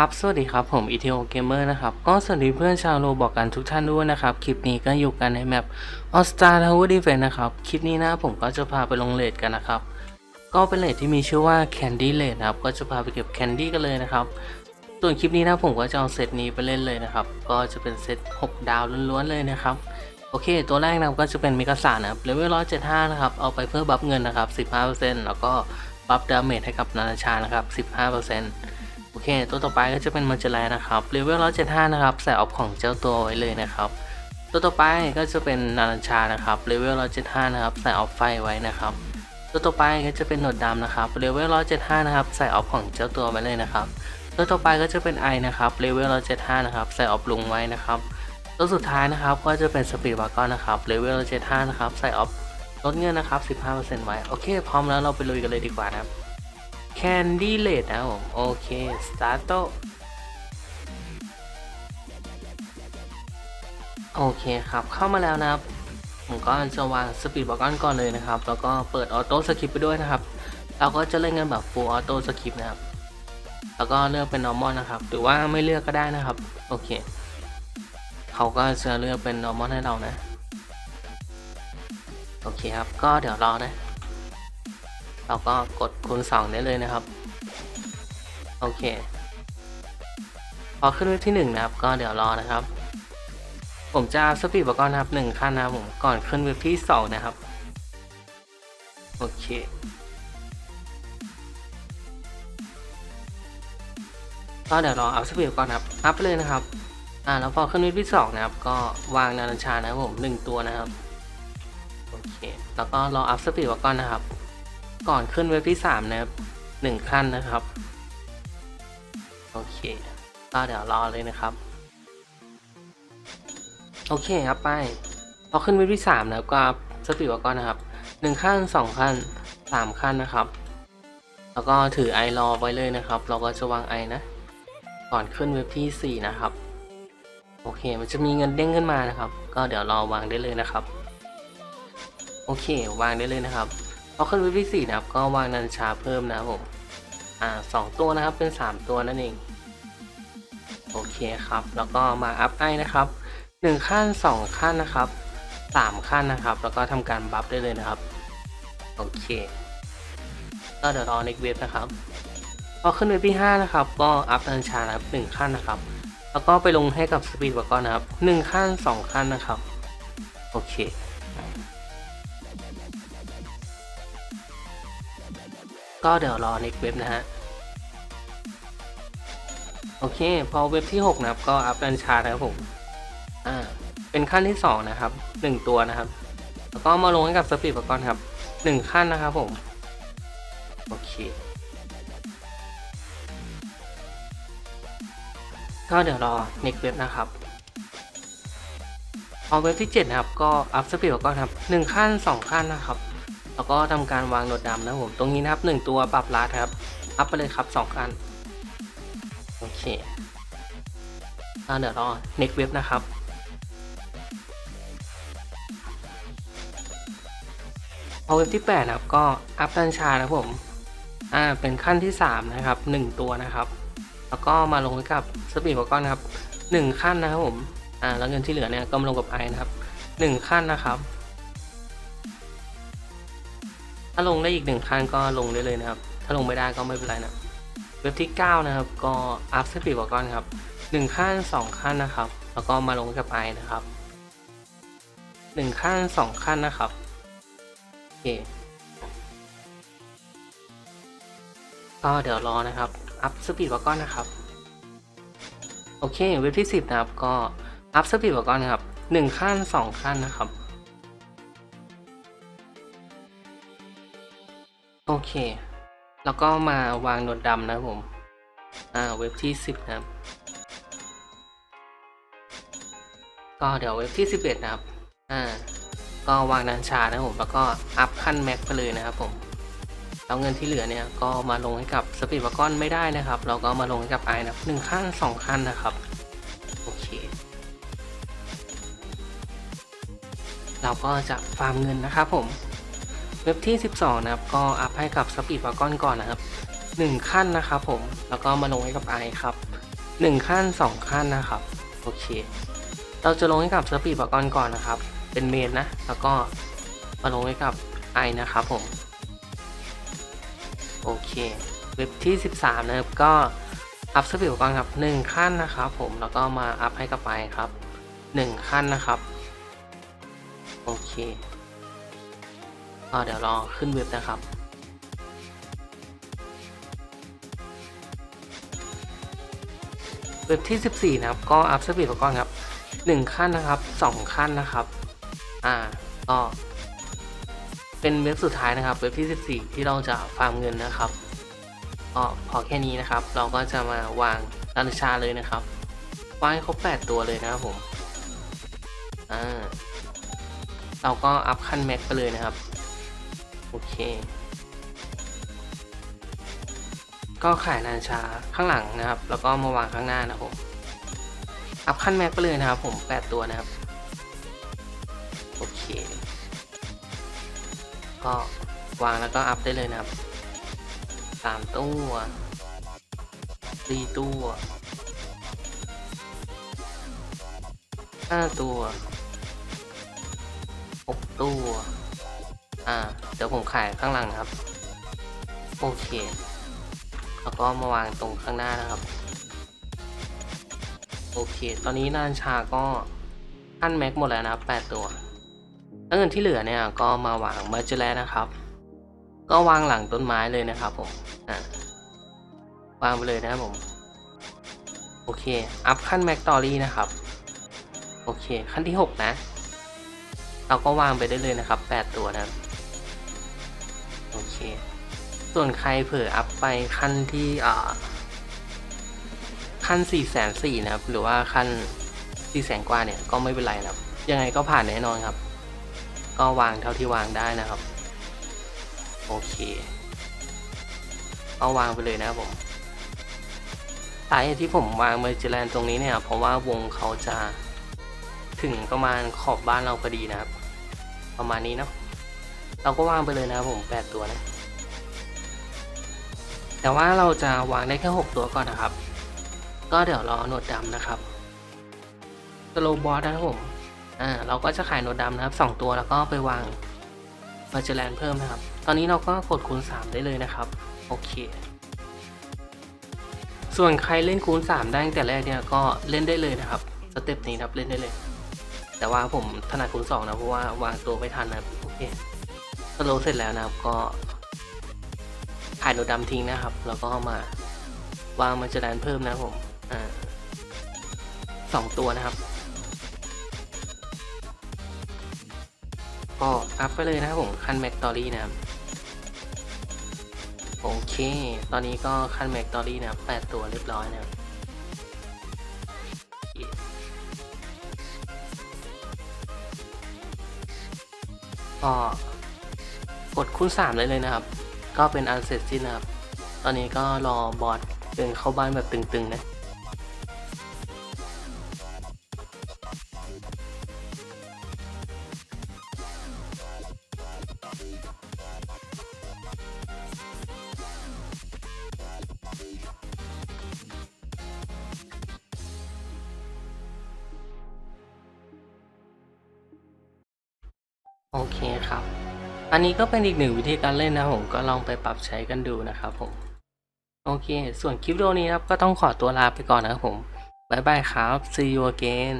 ครับ สวัสดีครับ ผม e t o Gamer นะครับ ก็สวัสดีเพื่อนชาวโรบอกกันทุกท่านด้วยนะครับ คลิปนี้ก็อยู่กันในแมป All Star Tower Defense นะครับ คลิปนี้นะผมก็จะพาไปลงเลดกันนะครับ ก็เป็นเลดที่มีชื่อว่า Candy l a d นะครับ ก็จะพาไปเก็บ Candy กันเลยนะครับ ส่วนคลิปนี้นะผมก็จะเอาเซตนี้ไปเล่นเลยนะครับ ก็จะเป็นเซต6 ดาวล้วนๆเลยนะครับ โอเค ตัวแรกนะก็จะเป็นมิกาสานะครับเลเวล175นะครับ เอาไปเพื่อบัฟเงินนะครับ 15%แล้วก็บัฟดาเมจให้กับนานาชานะครับ 15% เค ตัวต่อไปก็จะเป็นมัจจแลนะครับเลเวล175นะครับใส่ออฟของเจ้าตัวไว้เลยนะครับ ตัวต่อไปก็จะเป็นนารัญชานะครับเลเวล175นะครับใส่ออฟไฟไว้นะครับ ตัวต่อไปก็จะเป็นหนวดดำนะครับเลเวล175นะครับใส่ออฟของเจ้าตัวไว้เลยนะครับ ตัวต่อไปก็จะเป็นไอนะครับเลเวล175นะครับใส่ออฟลุงไว้นะครับ ตัวสุดท้ายนะครับก็จะเป็นสปีดวากอนนะครับเลเวล75นะครับใส่ออฟลดเงินนะครับ 15%ไว้ โอเค พร้อมแล้วเราไปลุยกันเลยดีกว่านะครับ Candy l a d นะครับผมโอเค start โตโอเคครับ เข้ามาแล้วนะครับ ผมก็จะวางสปีดบอกอนก่อนเลยนะครับ แล้วก็เปิดออโต้สคริปไปด้วยนะครับ เราก็จะเล่นกันแบบ full auto script นะครับ แล้วก็เลือกเป็น normal นะครับ หรือว่าไม่เลือกก็ได้นะครับ โอเค เขาก็จะเลือกเป็น normal ให้เรานะ โอเคครับ ก็เดี๋ยวรอนะ เราก็กดคูณ2ได้เลยนะครับ โอเค พอขึ้นว็บที่1นะครับ ก็เดี๋ยวรอนะครับ ผมจะสปีดบอกก่อนนะครับหนึ่งขั้นนะครับผมก่อนขึ้นเว็บที่ 2 นะครับ โอเคก็เดี๋ยวรออัพสปีดก่อนครับอัพไปเลยนะครับ อ่าแล้วพอขึ้นว็บที่2นะครับ ก็วางนารัญชานะครับผมหนึ่งตัวนะครับ โอเค แล้วก็รออัพสปีดก่อนนะครับ ก่อนขึ้นเว็บที่ 3 นะครับหนึ่งขั้นนะครับ โอเคก็เดี๋ยวรอเลยนะครับ โอเคครับไปพอขึ้นเว็บที่ 3 นะครับก็สปีดก่อนนะครับหนึ่งขั้นสองขั้นสามขั้นนะครับ แล้วก็ถือไอรอไว้เลยนะครับ เราก็จะวางไอนะ ก่อนขึ้นเว็บที่ 4 นะครับ โอเคมันจะมีเงินเด้งขึ้นมานะครับ ก็เดี๋ยวรอวางได้เลยนะครับ โอเควางได้เลยนะครับ พอขึ้นว็บที่4นะครับก็วางนันชาเพิ่มนะครับผมอ่าสองตัวนะครับเป็น3ตัวนั่นเองโอเคครับ แล้วก็มาอัพไอนะครับ1ขั้น2ขั้นนะครับ3ขั้นนะครับ แล้วก็ทำการบัฟได้เลยนะครับโอเคก็เดี๋ยวรอ next wave นะครับพอขึ้นเว็บที่5นะครับ ก็อัพนันชานะครับ1ขั้นนะครับ แล้วก็ไปลงให้กับสปีดวากอนนะครับ1ขั้น2ขั้นนะครับโอเค ก็เดี๋ยวรอ next wave นะฮะ โอเค พอเว็บที่ 6 นะครับ ก็อัพดันชาร์นะครับผม อ่า เป็นขั้นที่ 2 นะครับ 1 ตัวนะครับ แล้วก็มาลงให้กับสปีดก่อนครับ 1 ขั้นนะครับผม โอเค ก็เดี๋ยวรอ next web นะครับพอเว็บที่ 7 นะครับ ก็อัพสปีดก่อนครับ 1 ขั้น 2 ขั้นนะครับ แล้วก็ทำการวางโนดดำนะครับผมตรงนี้นะครับ 1 ตัวปรับลาดครับ อัพไปเลยครับ2ขั้นโอเคก็เดี๋ยวรอ next web นะครับพอเว็บที่8นะครับก็อัพดันชานะผมอ่าเป็นขั้นที่ 3 นะครับ 1 ตัวนะครับ แล้วก็มาลงกับสปีดบอกอนนะครับ 1 ขั้นนะครับผมอ่าแล้วเงินที่เหลือเนี่ยก็มาลงกับไอนะครับ 1 ขั้นนะครับ ถ้าลงได้อีก1ขั้นก็ลงได้เลยนะครับ ถ้าลงไม่ได้ก็ไม่เป็นไรนะ เว็บที่ 9 นะครับ ก็อัพสปีดบอกอนครับ1ขั้น2ขั้นนะครับ แล้วก็มาลงกับไอนะครับ1ขั้น2ขั้นนะครับโอเคก็เดี๋ยวรอนะครับ อัพสปีดวากอนนะครับ โอเค เว็บที่ 10 นะครับ ก็อัพสปีดวากอนนะครับ1ขั้น2ขั้นนะครับ อเค แล้วก็มาวางหนวดดำนะผม อ่า เว็บที่ 10 นะครับ ก็เดี๋ยวเว็บที่ 11 นะครับ อ่า ก็วางนันชานะผม แล้วก็อัพขั้นแม็กไปเลยนะครับผมแล้วเงินที่เหลือเนี่ยก็มาลงให้กับสปีดวากอนไม่ได้นะครับ เราก็มาลงให้กับไอนะครับหนึ่งขั้นสองขั้นนะครับ โอเค เราก็จะฟาร์มเงินนะครับผม เว็บที่ 12 นะครับ ก็อัพให้กับสปีดวากอนก่อนนะครับหนึ่งขั้นนะครับผม แล้วก็มาลงให้กับไอครับหนึ่งขั้นสองขั้นนะครับ โอเค เราจะลงให้กับสปีดปกรณ์ก่อนนะครับ เป็นเมนนะ แล้วก็มาลงให้กับไอนะครับผม โอเค เว็บที่ 13 นะครับ ก็อัพสปีดอุปกรณ์ครับ 1 ขั้นนะครับผม แล้วก็มาอัพให้กับไอครับ 1 ขั้นนะครับ โอเค เดี๋ยวรอขึ้นเว็บนะครับ เว็บที่ 14 นะครับ ก็อัพสปีดกรณ์ครับ 1 ขั้นนะครับ 2 ขั้นนะครับ อ่าก็เป็นเว็บสุดท้ายนะครับ เว็บที่ 14 ที่เราจะฟาร์มเงินนะครับก็พอแค่นี้นะครับ เราก็จะมาวางราชาเลยนะครับวางให้ครบ 8 ตัวเลยนะครับผม อ่า เราก็อัพขั้นแม็กไปเลยนะครับ โอเค ก็ขายนาฬิชาข้างหลังนะครับ แล้วก็มาวางข้างหน้านะครับผม อัพขั้นแม็กไปเลยนะครับ ผม8ตัวนะครับ โอเค ก็วางแล้วก็อัพได้เลยนะครับสามตัวสี่ตัวห้าตัวหกตัว อ่า เดี๋ยวผมขายข้างหลังนะครับ โอเค แล้วก็มาวางตรงข้างหน้านะครับ โอเค ตอนนี้นานชาก็ขั้นแม็กหมดแล้วนะครับ 8 ตัว แล้วเงินที่เหลือเนี่ยก็มาวางมาเจอแล้วนะครับ ก็วางหลังต้นไม้เลยนะครับผมอ่าวางไปเลยนะครับผม โอเค อัพขั้นแม็กตอรี่นะครับ โอเค ขั้นที่ 6 นะ เราก็วางไปได้เลยนะครับ 8 ตัวนะครับ เค ส่วนใครเผลออัพไปขั้นที่อ่าขั้น4ี่แสนสี่นะครับ หรือว่าขั้น4ี่แสนกว่าเนี่ยก็ไม่เป็นไรครับ ยังไงก็ผ่านแน่นอนครับ ก็วางเท่าที่วางได้นะครับ โอเคเอาวางไปเลยนะครับผมสาเหตุที่ผมวางเมอร์จิแลนตรงนี้เนี่ยเพราะว่าวงเขาจะถึงประมาณขอบบ้านเราพอดีนะครับ ประมาณนี้เนาะ เราก็วางไปเลยนะครับผม8ตัวนะแต่ว่าเราจะวางได้แค่ 6 ตัวก่อนนะครับ ก็เดี๋ยวรอหนวดดำนะครับสโลบอสนะครับผมอ่าเราก็จะขายหนวดดำนะครับ 2 ตัวแล้วก็ไปวางมาเจแลนเพิ่มนะครับ ตอนนี้เราก็กดคูณ 3 ได้เลยนะครับ โอเค ส่วนใครเล่นคูณ 3 ได้ตั้งแต่แรกเนี่ยก็เล่นได้เลยนะครับสเต็ปนี้ครับเล่นได้เลย แต่ว่าผมถนัดคูณ2นะเพราะว่าวางตัวไม่ทันนะโอเค สโลว์เสร็จแล้วนะครับก็ขายโนดดำทิ้งนะครับ แล้วก็มาวางมาเจริญเพิ่มนะผมอ่าสองตัวนะครับ ก็อัพไปเลยนะครับผมคันแม็กตอรี่นะครับโอเค ตอนนี้ก็คันแม็กตอรี่นะครับแปดตัวเรียบร้อยนะครับโอเคก็ กดคูณ3เลยเลยนะครับ ก็เป็นอันเสร็จสิ้นนะครับ ตอนนี้ก็รอบอสเดินเข้าบ้านแบบตึงๆนะโอเคครับ อันนี้ก็เป็นอีกหนึ่งวิธีการเล่นนะผมก็ลองไปปรับใช้กันดูนะครับผม โอเค ส่วนคลิปวิดีโอนี้ครับก็ต้องขอตัวลาไปก่อนนะครับผม บ๊ายบายครับ see you again